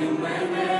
Emmanuel.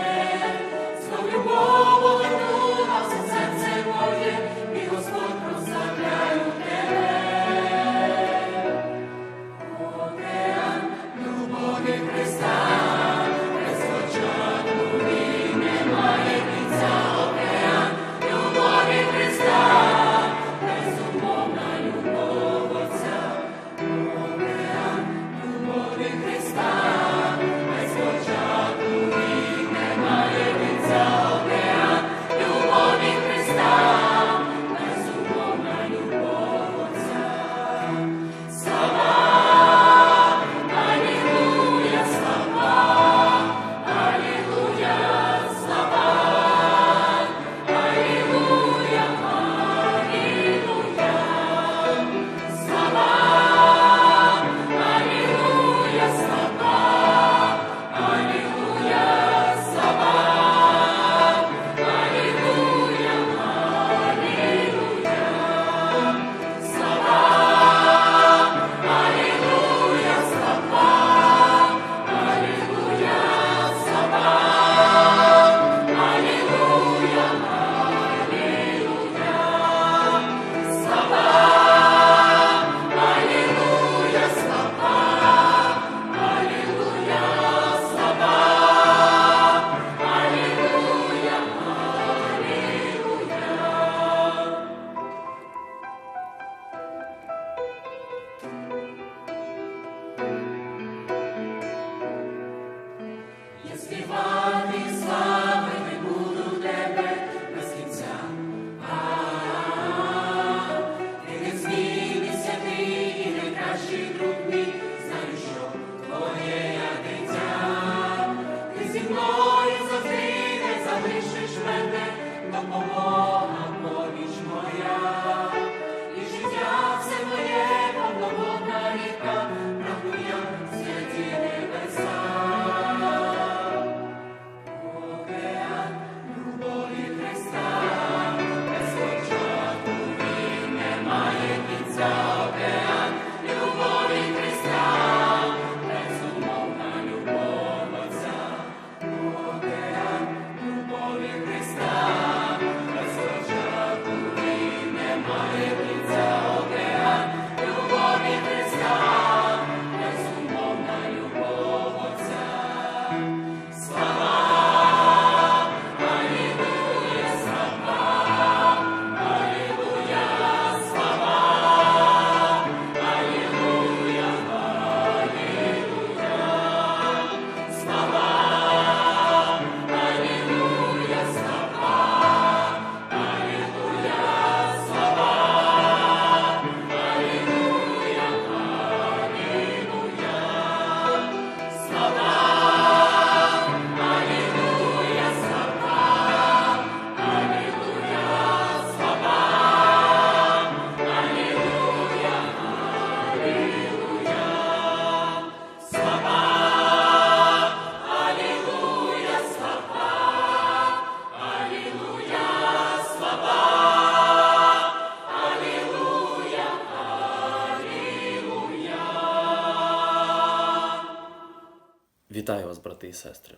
Вітаю вас, брати і сестри.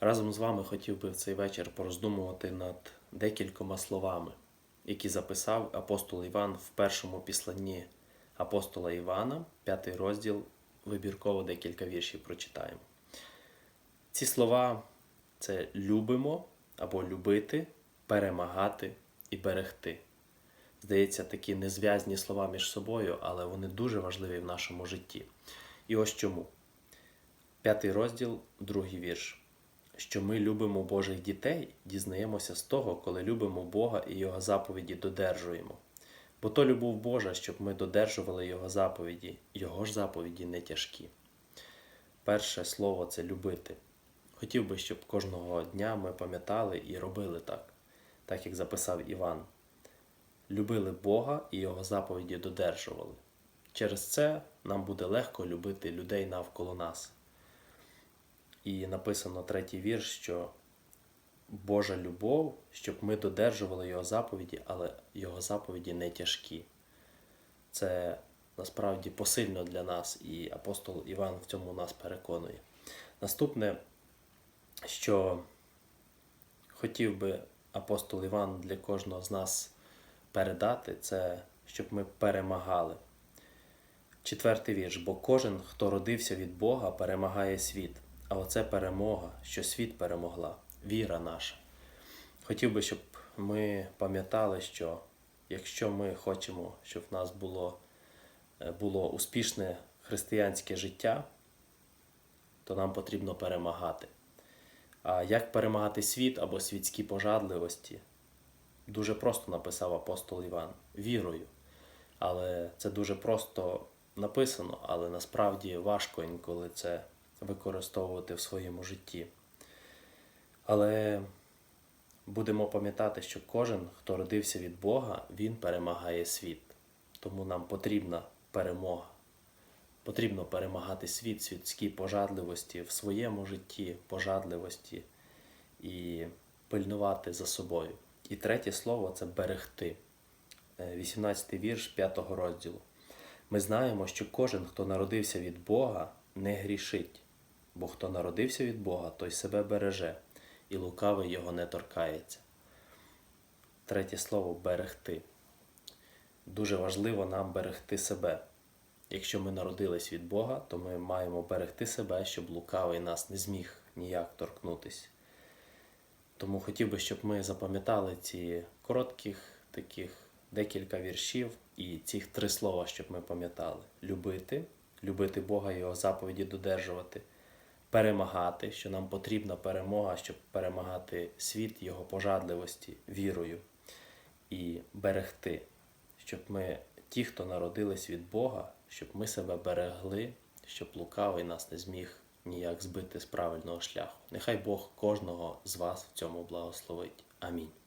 Разом з вами хотів би в цей вечір пороздумувати над декількома словами, які записав апостол Іван в першому післанні апостола Івана, п'ятий розділ, вибірково декілька віршів прочитаємо. Ці слова це любимо або любити, перемагати і берегти. Здається, такі незв'язні слова між собою, але вони дуже важливі в нашому житті. І ось чому. П'ятий розділ, другий вірш. Що ми любимо Божих дітей, дізнаємося з того, коли любимо Бога і Його заповіді додержуємо. Бо то любов Божа, щоб ми додержували Його заповіді, Його ж заповіді не тяжкі. Перше слово це любити. Хотів би, щоб кожного дня ми пам'ятали і робили так, так як записав Іван. Любили Бога і Його заповіді додержували. Через це нам буде легко любити людей навколо нас. І написано третій вірш, що Божа любов, щоб ми додержували Його заповіді, але Його заповіді не тяжкі. Це насправді посильно для нас, і апостол Іван в цьому нас переконує. Наступне, що хотів би апостол Іван для кожного з нас передати, це щоб ми перемагали. Четвертий вірш. Бо кожен, хто родився від Бога, перемагає світ. А оце перемога, що світ перемогла, віра наша. Хотів би, щоб ми пам'ятали, що якщо ми хочемо, щоб в нас було, е, було успішне християнське життя, то нам потрібно перемагати. А як перемагати світ або світські пожадливості? Дуже просто написав апостол Іван вірою. Але це дуже просто написано, але насправді важко інколи це використовувати в своєму житті. Але будемо пам'ятати, що кожен, хто родився від Бога, він перемагає світ. Тому нам потрібна перемога. Потрібно перемагати світ, світські пожадливості в своєму житті, пожадливості і пильнувати за собою. І третє слово це берегти. 18 вірш 5 розділу. Ми знаємо, що кожен, хто народився від Бога, не грішить, бо хто народився від Бога, той себе береже, і лукавий його не торкається. Третє слово берегти. Дуже важливо нам берегти себе. Якщо ми народились від Бога, то ми маємо берегти себе, щоб лукавий нас не зміг ніяк торкнутися. Тому хотів би, щоб ми запам'ятали ці коротких таких декілька віршів і ці три слова, щоб ми пам'ятали: любити, любити Бога Його заповіді додержувати, перемагати, що нам потрібна перемога, щоб перемагати світ Його пожадливості вірою, і берегти, щоб ми, ті, хто народились від Бога, щоб ми себе берегли, щоб лукавий нас не зміг ніяк збити з правильного шляху. Нехай Бог кожного з вас в цьому благословить. Амінь.